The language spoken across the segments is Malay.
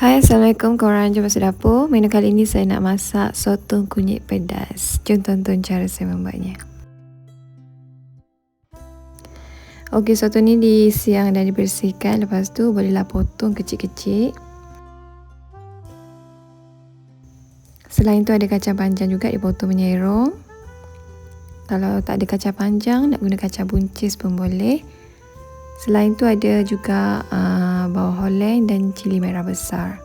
Hai Assalamualaikum. Korang Jom masuk dapur. Menu kali ini saya nak masak Sotong kunyit pedas. Jom tonton cara saya membuatnya. Okey sotong ni disiang dan dibersihkan. Lepas tu bolehlah potong kecil-kecil. Selain tu ada kacang panjang juga Dipotong menyerong. Kalau tak ada kacang panjang Nak guna kacang buncis pun boleh. Selain tu ada juga uh, bawang holeng dan cili merah besar.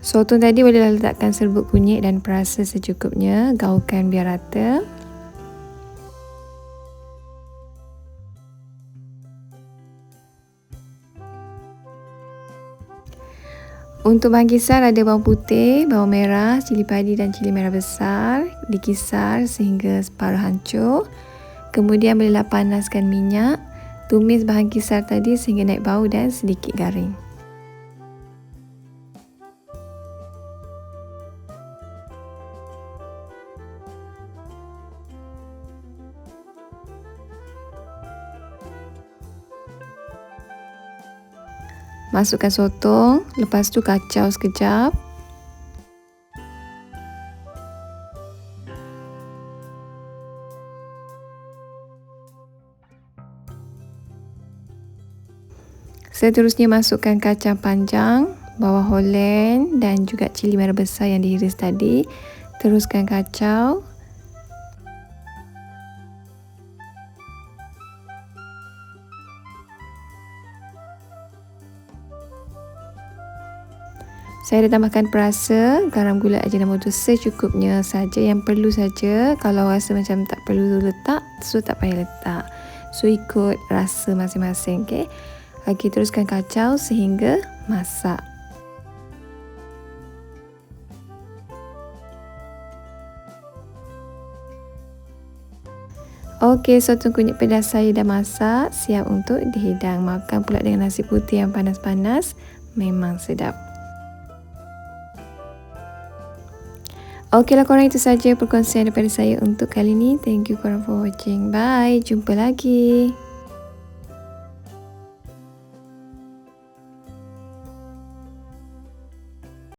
Sotong tadi boleh letakkan serbuk kunyit dan perasa secukupnya. Gaulkan biar rata. Untuk bahan kisar ada bawang putih, bawang merah, cili padi dan cili merah besar. Dikisar sehingga separuh hancur. Kemudian bolehlah panaskan minyak. Tumis bahan kisar tadi sehingga naik bau dan sedikit garing. Masukkan sotong, lepas tu kacau sekejap. Seterusnya masukkan kacang panjang, bawang holen dan juga cili merah besar yang diiris tadi. Teruskan kacau. Saya dah tambahkan perasa, garam gula aja nama tu secukupnya saja yang perlu saja. Kalau rasa macam tak perlu letak, so tak payah letak. So ikut rasa masing-masing, okey. Okey, teruskan kacau sehingga masak. Okey, sotong kunyit pedas saya dah masak, siap untuk dihidang. Makan pula dengan nasi putih yang panas-panas, memang sedap. Okeylah korang itu saja perkongsian daripada saya untuk kali ini. Thank you korang for watching. Bye. Jumpa lagi.